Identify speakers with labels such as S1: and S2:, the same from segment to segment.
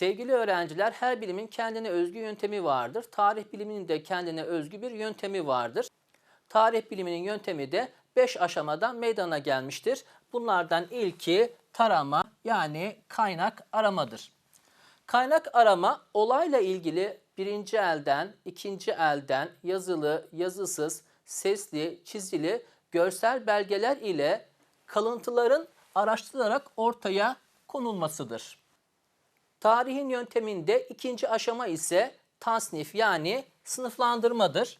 S1: Sevgili öğrenciler her bilimin kendine özgü yöntemi vardır. Tarih biliminin de kendine özgü bir yöntemi vardır. Tarih biliminin yöntemi de 5 aşamadan meydana gelmiştir. Bunlardan ilki tarama yani kaynak aramadır. Kaynak arama olayla ilgili birinci elden, ikinci elden yazılı, yazısız, sesli, çizili, görsel belgeler ile kalıntıların araştırılarak ortaya konulmasıdır. Tarihin yönteminde ikinci aşama ise tasnif yani sınıflandırmadır.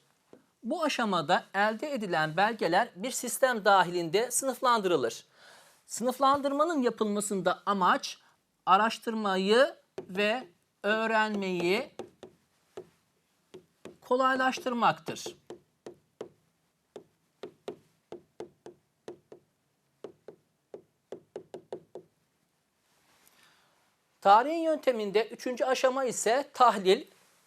S1: Bu aşamada elde edilen belgeler bir sistem dahilinde sınıflandırılır. Sınıflandırmanın yapılmasında amaç araştırmayı ve öğrenmeyi kolaylaştırmaktır. Tarihin yönteminde üçüncü aşama ise tahlil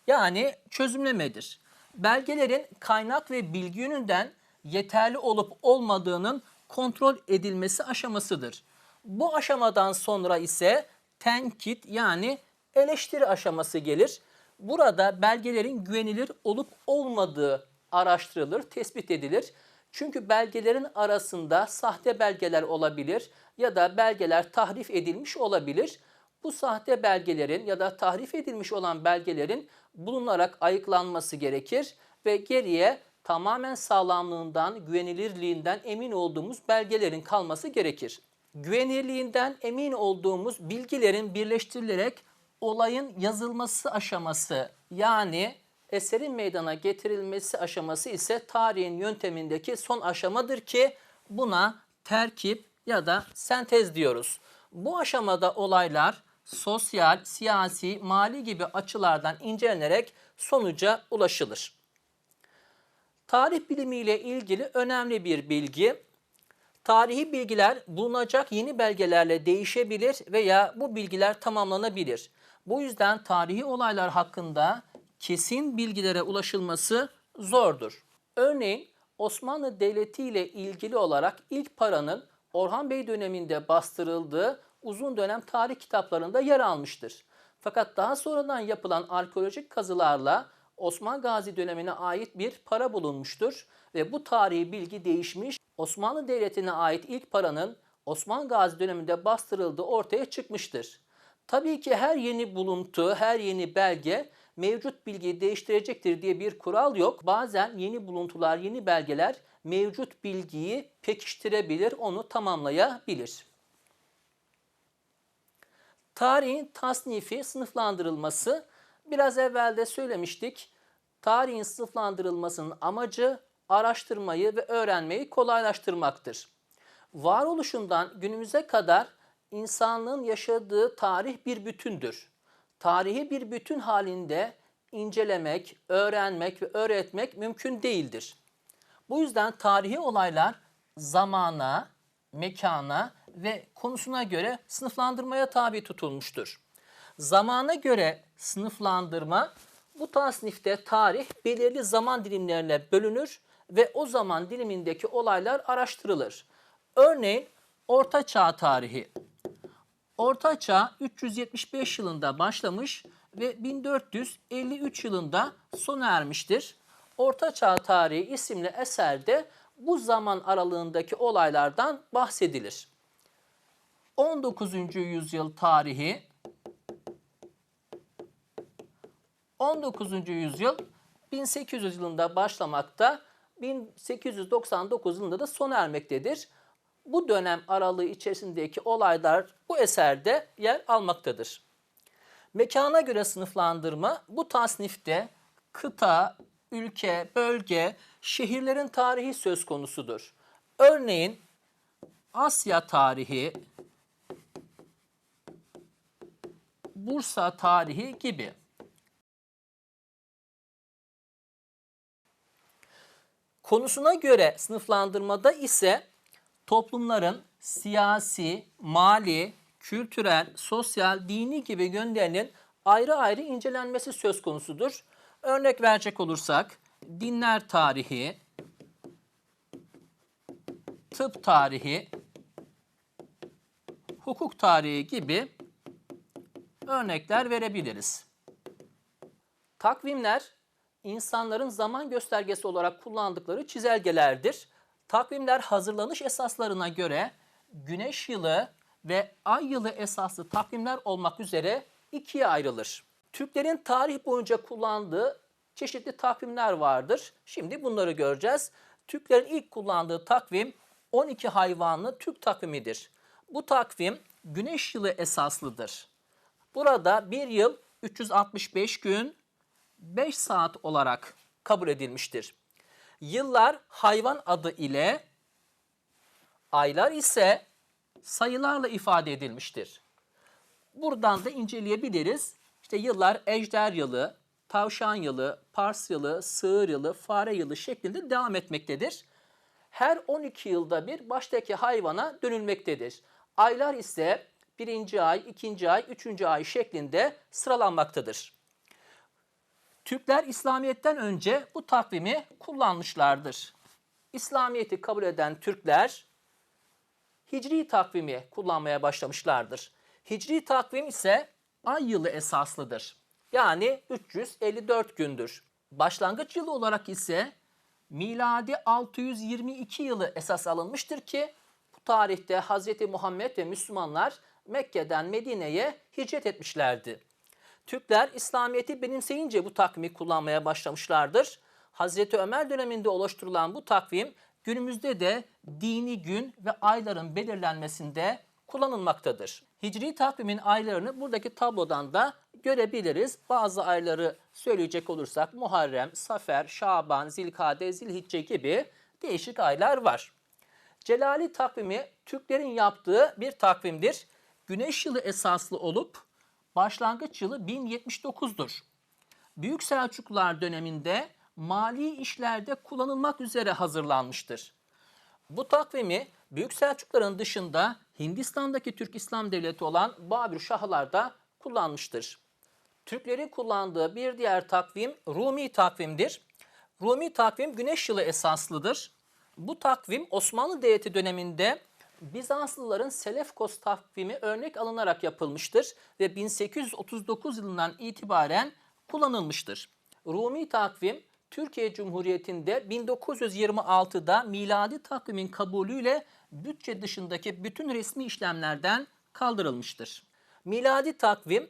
S1: yani çözümlemedir. Belgelerin kaynak ve bilgi yönünden yeterli olup olmadığının kontrol edilmesi aşamasıdır. Bu aşamadan sonra ise tenkit yani eleştiri aşaması gelir. Burada belgelerin güvenilir olup olmadığı araştırılır, tespit edilir. Çünkü belgelerin arasında sahte belgeler olabilir ya da belgeler tahrif edilmiş olabilir. Bu sahte belgelerin ya da tahrif edilmiş olan belgelerin bulunarak ayıklanması gerekir ve geriye tamamen sağlamlığından, güvenilirliğinden emin olduğumuz belgelerin kalması gerekir. Güvenilirliğinden emin olduğumuz bilgilerin birleştirilerek olayın yazılması aşaması yani eserin meydana getirilmesi aşaması ise tarihin yöntemindeki son aşamadır ki buna terkip ya da sentez diyoruz. Bu aşamada olaylar sosyal, siyasi, mali gibi açılardan incelenerek sonuca ulaşılır. Tarih bilimiyle ilgili önemli bir bilgi. Tarihi bilgiler bulunacak yeni belgelerle değişebilir veya bu bilgiler tamamlanabilir. Bu yüzden tarihi olaylar hakkında kesin bilgilere ulaşılması zordur. Örneğin Osmanlı Devleti ile ilgili olarak ilk paranın Orhan Bey döneminde bastırıldığı uzun dönem tarih kitaplarında yer almıştır. Fakat daha sonradan yapılan arkeolojik kazılarla Osman Gazi dönemine ait bir para bulunmuştur ve bu tarihi bilgi değişmiş. Osmanlı Devleti'ne ait ilk paranın Osman Gazi döneminde bastırıldığı ortaya çıkmıştır. Tabii ki her yeni buluntu, her yeni belge mevcut bilgiyi değiştirecektir diye bir kural yok. Bazen yeni buluntular, yeni belgeler mevcut bilgiyi pekiştirebilir, onu tamamlayabilir. Tarihin tasnifi, sınıflandırılması biraz evvel de söylemiştik. Tarihin sınıflandırılmasının amacı araştırmayı ve öğrenmeyi kolaylaştırmaktır. Varoluşundan günümüze kadar insanlığın yaşadığı tarih bir bütündür. Tarihi bir bütün halinde incelemek, öğrenmek ve öğretmek mümkün değildir. Bu yüzden tarihi olaylar zamana, mekana ve konusuna göre sınıflandırmaya tabi tutulmuştur. Zamana göre sınıflandırma bu tasnifte tarih belirli zaman dilimlerine bölünür ve o zaman dilimindeki olaylar araştırılır. Örneğin Orta Çağ tarihi. Orta Çağ 375 yılında başlamış ve 1453 yılında sona ermiştir. Orta Çağ tarihi isimli eserde bu zaman aralığındaki olaylardan bahsedilir. 19. yüzyıl tarihi 19. yüzyıl 1800 yılında başlamakta, 1899 yılında da sona ermektedir. Bu dönem aralığı içerisindeki olaylar bu eserde yer almaktadır. Mekana göre sınıflandırma bu tasnifte kıta, ülke, bölge, şehirlerin tarihi söz konusudur. Örneğin Asya tarihi, Bursa tarihi gibi. Konusuna göre sınıflandırmada ise toplumların siyasi, mali, kültürel, sosyal, dini gibi yönlerinin ayrı ayrı incelenmesi söz konusudur. Örnek verecek olursak dinler tarihi, tıp tarihi, hukuk tarihi gibi örnekler verebiliriz. Takvimler insanların zaman göstergesi olarak kullandıkları çizelgelerdir. Takvimler hazırlanış esaslarına göre güneş yılı ve ay yılı esaslı takvimler olmak üzere ikiye ayrılır. Türklerin tarih boyunca kullandığı çeşitli takvimler vardır. Şimdi bunları göreceğiz. Türklerin ilk kullandığı takvim 12 hayvanlı Türk takvimidir. Bu takvim güneş yılı esaslıdır. Burada bir yıl 365 gün 5 saat olarak kabul edilmiştir. Yıllar hayvan adı ile, aylar ise sayılarla ifade edilmiştir. Buradan da inceleyebiliriz. İşte yıllar ejder yılı, tavşan yılı, pars yılı, sığır yılı, fare yılı şeklinde devam etmektedir. Her 12 yılda bir baştaki hayvana dönülmektedir. Aylar ise birinci ay, ikinci ay, üçüncü ay şeklinde sıralanmaktadır. Türkler İslamiyet'ten önce bu takvimi kullanmışlardır. İslamiyet'i kabul eden Türkler Hicri takvimi kullanmaya başlamışlardır. Hicri takvim ise ay yılı esaslıdır. Yani 354 gündür. Başlangıç yılı olarak ise miladi 622 yılı esas alınmıştır ki bu tarihte Hz. Muhammed ve Müslümanlar Mekke'den Medine'ye hicret etmişlerdi. Türkler İslamiyet'i benimseyince bu takvimi kullanmaya başlamışlardır. Hazreti Ömer döneminde oluşturulan bu takvim günümüzde de dini gün ve ayların belirlenmesinde kullanılmaktadır. Hicri takvimin aylarını buradaki tablodan da görebiliriz. Bazı ayları söyleyecek olursak Muharrem, Safer, Şaban, Zilkade, Zilhicce gibi değişik aylar var. Celali takvimi Türklerin yaptığı bir takvimdir. Güneş yılı esaslı olup başlangıç yılı 1079'dur. Büyük Selçuklular döneminde mali işlerde kullanılmak üzere hazırlanmıştır. Bu takvimi Büyük Selçukluların dışında Hindistan'daki Türk İslam Devleti olan Babür Şahlar da kullanmıştır. Türklerin kullandığı bir diğer takvim Rumi takvimdir. Rumi takvim güneş yılı esaslıdır. Bu takvim Osmanlı Devleti döneminde Bizanslıların Selefkos takvimi örnek alınarak yapılmıştır ve 1839 yılından itibaren kullanılmıştır. Rumi takvim Türkiye Cumhuriyeti'nde 1926'da miladi takvimin kabulüyle bütçe dışındaki bütün resmi işlemlerden kaldırılmıştır. Miladi takvim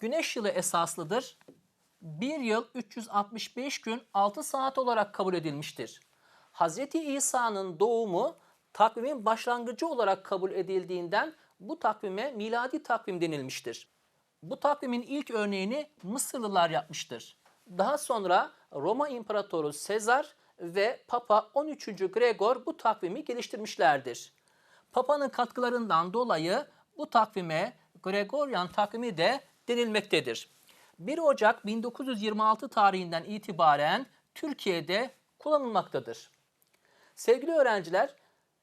S1: güneş yılı esaslıdır. Bir yıl 365 gün 6 saat olarak kabul edilmiştir. Hz. İsa'nın doğumu takvimin başlangıcı olarak kabul edildiğinden bu takvime miladi takvim denilmiştir. Bu takvimin ilk örneğini Mısırlılar yapmıştır. Daha sonra Roma İmparatoru Sezar ve Papa 13. Gregor bu takvimi geliştirmişlerdir. Papa'nın katkılarından dolayı bu takvime Gregorian takvimi de denilmektedir. 1 Ocak 1926 tarihinden itibaren Türkiye'de kullanılmaktadır. Sevgili öğrenciler,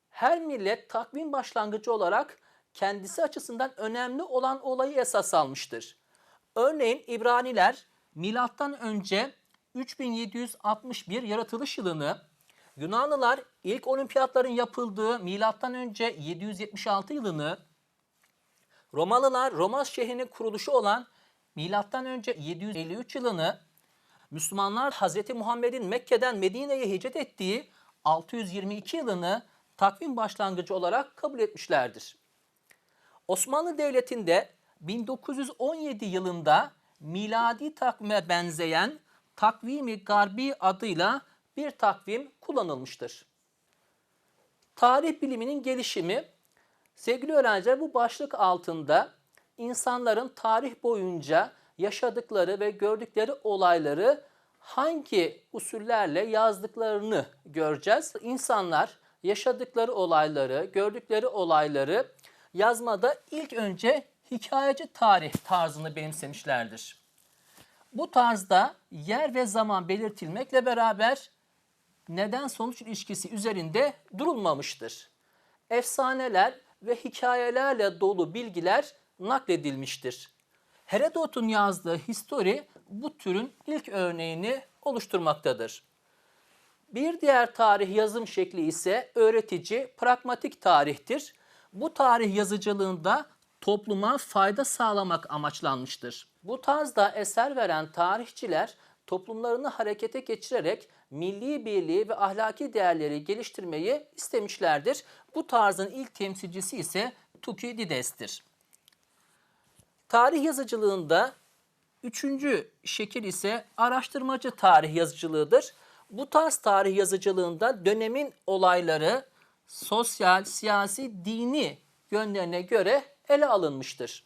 S1: her millet takvim başlangıcı olarak kendisi açısından önemli olan olayı esas almıştır. Örneğin İbraniler milattan önce 3761 yaratılış yılını, Yunanlılar ilk olimpiyatların yapıldığı milattan önce 776 yılını, Romalılar Roma şehrinin kuruluşu olan milattan önce 753 yılını, Müslümanlar Hz. Muhammed'in Mekke'den Medine'ye hicret ettiği 622 yılını takvim başlangıcı olarak kabul etmişlerdir. Osmanlı Devleti'nde 1917 yılında miladi takvime benzeyen takvimi garbi adıyla bir takvim kullanılmıştır. Tarih biliminin gelişimi, sevgili öğrenciler bu başlık altında insanların tarih boyunca yaşadıkları ve gördükleri olayları hangi usullerle yazdıklarını göreceğiz. İnsanlar yaşadıkları olayları, gördükleri olayları yazmada ilk önce hikayeci tarih tarzını benimsemişlerdir. Bu tarzda yer ve zaman belirtilmekle beraber neden sonuç ilişkisi üzerinde durulmamıştır. Efsaneler ve hikayelerle dolu bilgiler nakledilmiştir. Herodot'un yazdığı History bu türün ilk örneğini oluşturmaktadır. Bir diğer tarih yazım şekli ise öğretici, pragmatik tarihtir. Bu tarih yazıcılığında topluma fayda sağlamak amaçlanmıştır. Bu tarzda eser veren tarihçiler toplumlarını harekete geçirerek milli birliği ve ahlaki değerleri geliştirmeyi istemişlerdir. Bu tarzın ilk temsilcisi ise Tukidides'tir. Tarih yazıcılığında üçüncü şekil ise araştırmacı tarih yazıcılığıdır. Bu tarz tarih yazıcılığında dönemin olayları sosyal, siyasi, dini yönlerine göre ele alınmıştır.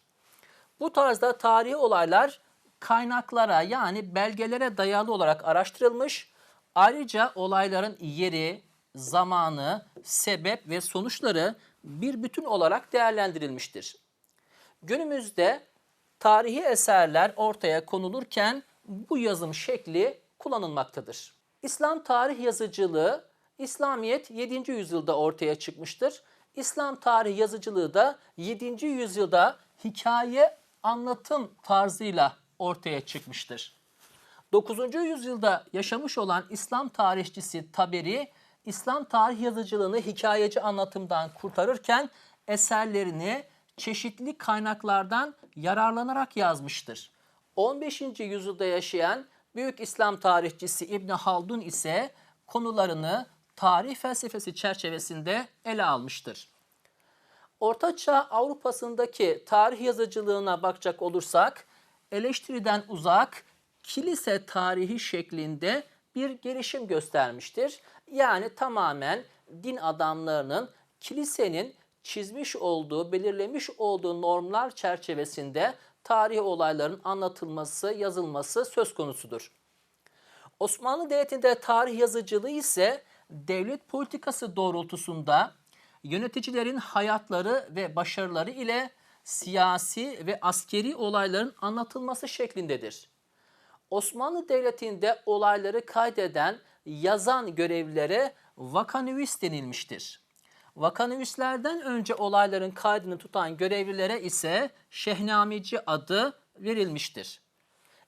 S1: Bu tarzda tarihi olaylar kaynaklara yani belgelere dayalı olarak araştırılmış. Ayrıca olayların yeri, zamanı, sebep ve sonuçları bir bütün olarak değerlendirilmiştir. Günümüzde tarihi eserler ortaya konulurken bu yazım şekli kullanılmaktadır. İslam tarih yazıcılığı İslamiyet 7. yüzyılda ortaya çıkmıştır. İslam tarih yazıcılığı da 7. yüzyılda hikaye anlatım tarzıyla ortaya çıkmıştır. 9. yüzyılda yaşamış olan İslam tarihçisi Taberi, İslam tarih yazıcılığını hikayeci anlatımdan kurtarırken eserlerini çeşitli kaynaklardan yararlanarak yazmıştır. 15. yüzyılda yaşayan büyük İslam tarihçisi İbn Haldun ise konularını tarih felsefesi çerçevesinde ele almıştır. Ortaçağ Avrupa'sındaki tarih yazıcılığına bakacak olursak eleştiriden uzak kilise tarihi şeklinde bir gelişim göstermiştir. Yani tamamen din adamlarının kilisenin çizmiş olduğu, belirlemiş olduğu normlar çerçevesinde tarihi olayların anlatılması, yazılması söz konusudur. Osmanlı Devleti'nde tarih yazıcılığı ise devlet politikası doğrultusunda yöneticilerin hayatları ve başarıları ile siyasi ve askeri olayların anlatılması şeklindedir. Osmanlı Devleti'nde olayları kaydeden, yazan görevlilere vakanüvis denilmiştir. Vakanüvislerden önce olayların kaydını tutan görevlilere ise şehnameci adı verilmiştir.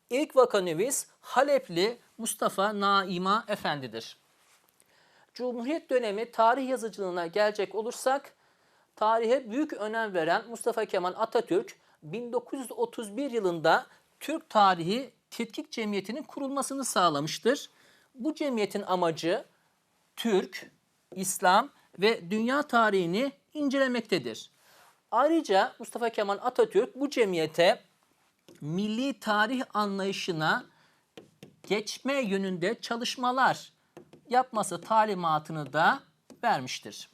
S1: İlk vakanüvis Halepli Mustafa Naima Efendi'dir. Cumhuriyet dönemi tarih yazıcılığına gelecek olursak, tarihe büyük önem veren Mustafa Kemal Atatürk 1931 yılında Türk Tarihi Tetkik Cemiyeti'nin kurulmasını sağlamıştır. Bu cemiyetin amacı Türk, İslam ve dünya tarihini incelemektedir. Ayrıca Mustafa Kemal Atatürk bu cemiyete milli tarih anlayışına geçme yönünde çalışmalar yapması talimatını da vermiştir.